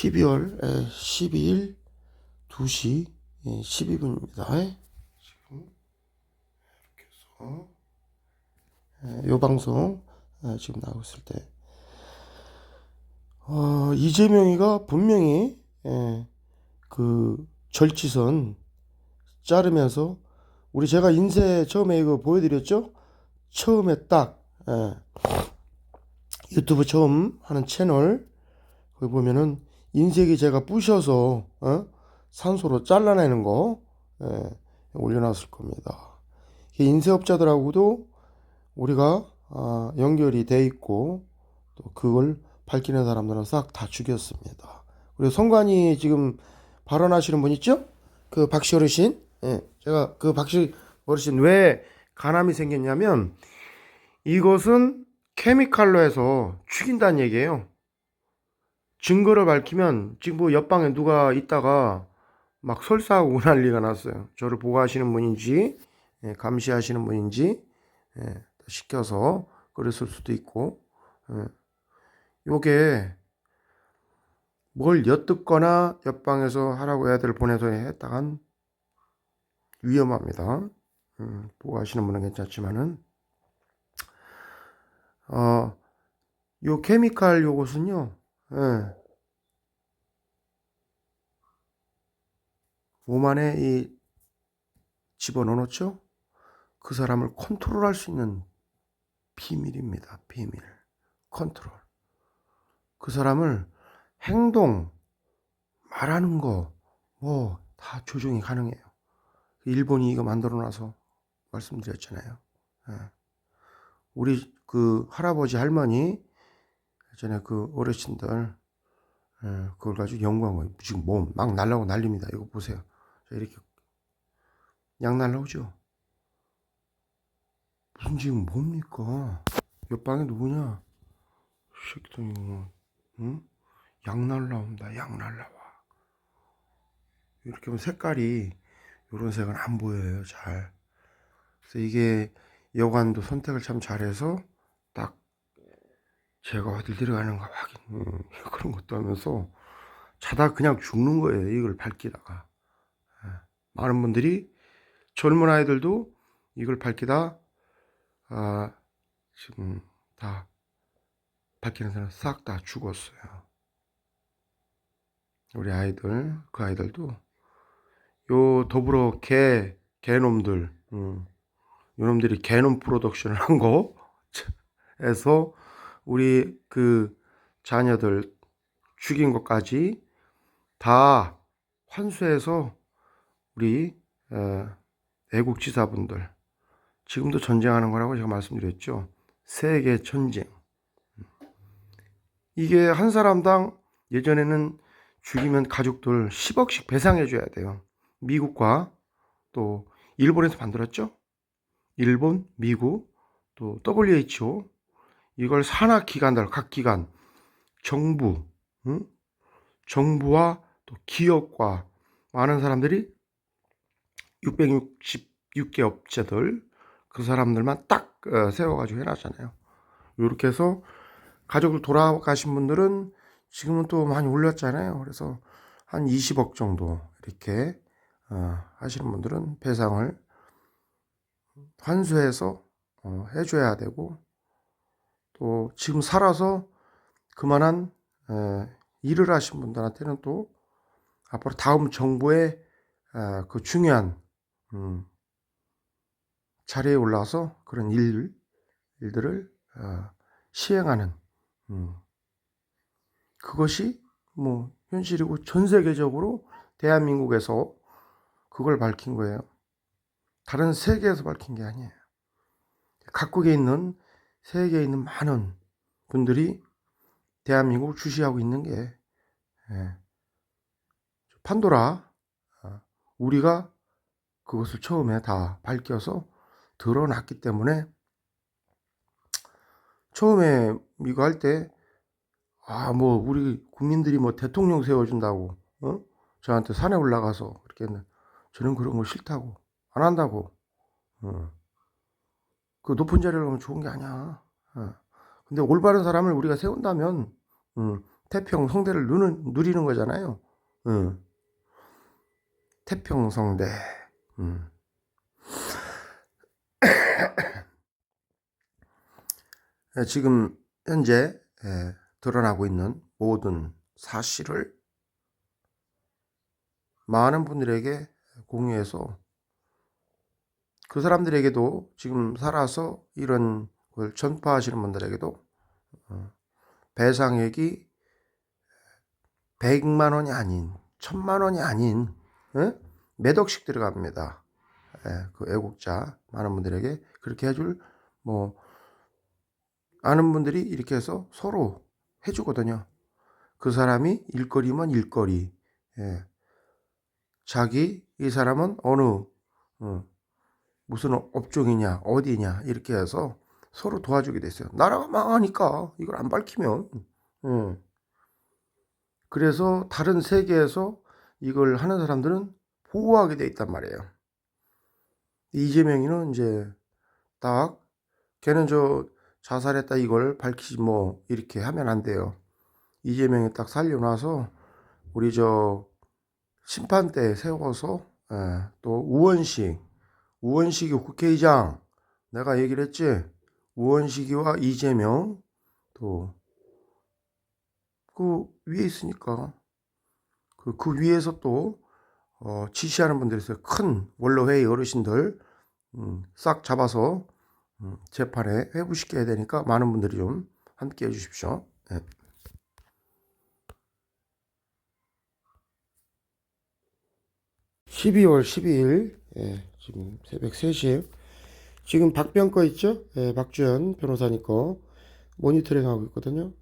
12월 12일 2시 12분입니다. 지금 이렇게 해서 예, 요 방송 예, 지금 나오고 있을 때 어, 이재명이가 분명히 예, 그 절지선 자르면서 우리 제가 인쇄 처음에 이거 보여드렸죠? 처음에 딱 예, 유튜브 처음 하는 채널 거기 보면은 인쇄기 제가 부셔서 어? 산소로 잘라내는 거 예, 올려놨을 겁니다. 이 인쇄업자들하고도 우리가 아, 연결이 돼 있고 또 그걸 밝히는 사람들은 싹 다 죽였습니다. 그리고 성관이 지금 발언하시는 분 있죠? 그 박씨 어르신. 예, 제가 그 박씨 어르신 왜 간암이 생겼냐면 이것은 케미칼로 해서 죽인다는 얘기예요. 증거를 밝히면 지금 뭐 옆방에 누가 있다가 막 설사하고 난리가 났어요. 저를 보고하시는 분인지 예, 감시하시는 분인지 예, 시켜서 그랬을 수도 있고 예. 요게 뭘 엿듣거나 옆방에서 하라고 애들 보내서 했다간 위험합니다. 음, 보고하시는 분은 괜찮지만은 어, 요 케미칼 요것은요 예. 몸 안에 이 집어넣어 놓죠? 그 사람을 컨트롤할 수 있는 비밀입니다. 비밀. 컨트롤. 그 사람을 행동, 말하는 거, 뭐, 다 조정이 가능해요. 일본이 이거 만들어 놔서 말씀드렸잖아요. 예. 우리 그 할아버지, 할머니, 예전에 그 어르신들, 예, 그걸 가지고 거예요. 지금 몸 막 날라오고 난립니다. 이거 보세요. 자, 이렇게 약 날라오죠? 무슨 지금 뭡니까? 옆방에 누구냐? 새끼들 이거, 응? 약 날라온다. 약 날라와. 이렇게 보면 색깔이 이런 색은 안 보여요. 잘. 그래서 이게 여관도 선택을 참 잘해서 딱 제가 어딜 들어가는가 확인 음, 그런 것도 하면서 자다 그냥 죽는 거예요. 이걸 밝히다가 예. 많은 분들이 젊은 아이들도 이걸 밝히다 아, 지금 다 밝히는 사람 싹 다 죽었어요. 우리 아이들 그 아이들도 요 더불어 개 개놈들 음, 요놈들이 개놈 프로덕션을 한 거에서 우리 그 자녀들 죽인 것까지 다 환수해서 우리 어, 애국지사분들 지금도 전쟁하는 거라고 제가 말씀드렸죠. 세계 전쟁. 이게 한 사람당 예전에는 죽이면 가족들 10억씩 배상해 줘야 돼요. 미국과 또 일본에서 만들었죠. 일본, 미국, 또 WHO 이걸 산하 기관들 각 기관, 정부, 응? 정부와 또 기업과 많은 사람들이 666개 업체들 그 사람들만 딱 어, 세워가지고 해놨잖아요. 이렇게 해서 가족을 돌아가신 분들은 지금은 또 많이 올렸잖아요. 그래서 한 20억 정도 이렇게 어, 하시는 분들은 배상을 환수해서 어, 해줘야 되고 또 지금 살아서 그만한 에, 일을 하신 분들한테는 또 앞으로 다음 정부의 에, 그 중요한 음, 자리에 올라서 그런 일, 일들을 어, 시행하는 음, 그것이 뭐 현실이고 전 세계적으로 대한민국에서 그걸 밝힌 거예요. 다른 세계에서 밝힌 게 아니에요. 각국에 있는 세계에 있는 많은 분들이 대한민국을 주시하고 있는 게 예, 판도라 어, 우리가 그것을 처음에 다 밝혀서 드러났기 때문에 처음에 이거 할 때 아 뭐 우리 국민들이 뭐 대통령 세워준다고 어? 저한테 산에 올라가서 그렇게 했는 저는 그런 거 싫다고 안 한다고 어. 그 높은 자리를 가면 좋은 게 아니야 어. 근데 올바른 사람을 우리가 세운다면 음, 태평 성대를 누는, 누리는 거잖아요. 응. 태평 성대. 음. 예, 지금 현재 예, 드러나고 있는 모든 사실을 많은 분들에게 공유해서 그 사람들에게도 지금 살아서 이런 걸 전파하시는 분들에게도 어, 배상액이 100만 원이 아닌 천만 원이 아닌 예? 몇 억씩 들어갑니다. 예, 그 애국자 많은 분들에게 그렇게 해줄 뭐 아는 분들이 이렇게 해서 서로 해주거든요. 그 사람이 일거리면 일거리, 예. 자기 이 사람은 어느 어, 무슨 업종이냐 어디냐 이렇게 해서 서로 도와주게 됐어요. 나라가 망하니까 이걸 안 밝히면. 예. 그래서 다른 세계에서 이걸 하는 사람들은 보호하게 돼 있단 말이에요. 이재명이는 이제 딱 걔는 저 자살했다 이걸 밝히지 뭐 이렇게 하면 안 돼요. 이재명이 딱 살려놔서 우리 저 심판대 세워서 예, 또 우원식 우원식이 국회의장 내가 얘기를 했지 우원식이와 이재명 또 그 위에 있으니까 그, 그 위에서 또 어, 지시하는 분들이 있어요. 큰 원로회의 어르신들 음, 싹 잡아서 음, 재판에 회부시켜야 되니까 많은 분들이 좀 함께 해주십시오. 예. (12월 12일) 예, 지금 새벽 3시에요 지금 박병 거 있죠? 예, 박주연 변호사님 거 모니터링 하고 있거든요.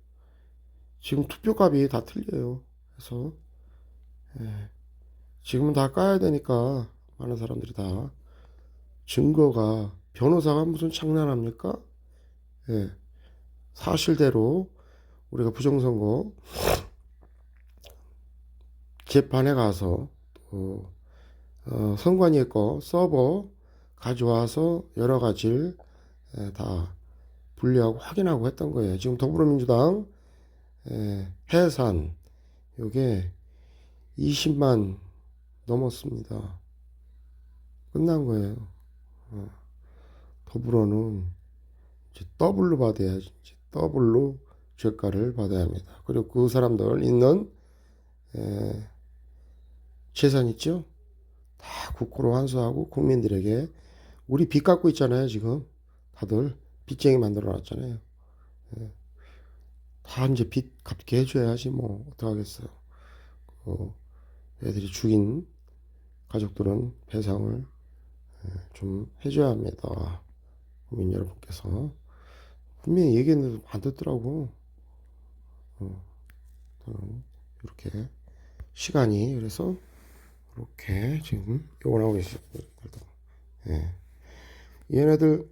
지금 투표값이 다 틀려요. 그래서 예, 지금은 다 까야 되니까 많은 사람들이 다 증거가 변호사가 무슨 장난합니까? 예, 사실대로 우리가 부정선거 재판에 가서 또 어, 선관위의 거 서버 가져와서 여러 가지를 예, 다 분리하고 확인하고 했던 거예요. 지금 더불어민주당 예, 해산 요게 20만 넘었습니다. 끝난 거예요. 어, 더불어는 이제 더블로 받아야지. 이제 더블로 죄가를 받아야 합니다. 그리고 그 사람들 있는 에, 재산 있죠? 다 국고로 환수하고 국민들에게 우리 빚 갚고 있잖아요, 지금. 다들 빚쟁이 만들어 놨잖아요. 예. 다 이제 빚 갚게 해줘야지 뭐 어떡하겠어요. 그 애들이 죽인 가족들은 배상을 예, 좀 해줘야 합니다. 국민 여러분께서 분명히 얘기했는데도 안 듣더라고. 어, 이렇게 시간이 그래서 이렇게 지금 요거 나오고 있습니다. 예. 얘네들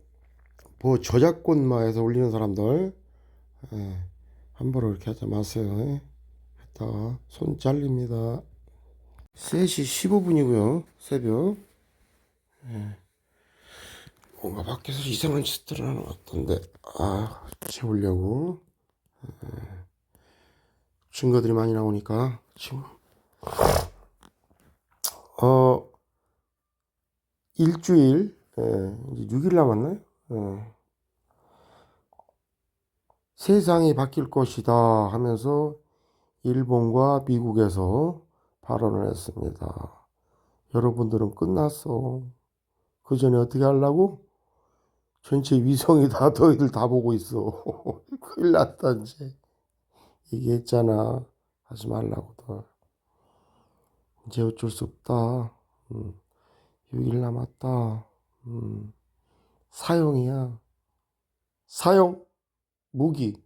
뭐 저작권 마에서 올리는 사람들 예. 함부로 이렇게 하지 마세요. 예. 했다가 손 잘립니다. 3시 15분이고요. 새벽. 예. 뭔가 밖에서 이상한 짓들을 하는 것 같던데. 아, 채우려고. 예. 증거들이 많이 나오니까 지금 어 일주일 예, 이제 6일 남았나요? 예. 세상이 바뀔 것이다 하면서 일본과 미국에서 발언을 했습니다. 여러분들은 끝났어. 그 전에 어떻게 하려고? 전체 위성이 다 너희들 다 보고 있어. 큰일 났다 이제. 얘기했잖아. 하지 말라고들. 이제 어쩔 수 없다. 음. 6일 남았다. 음. 사형이야. 사형. 무기.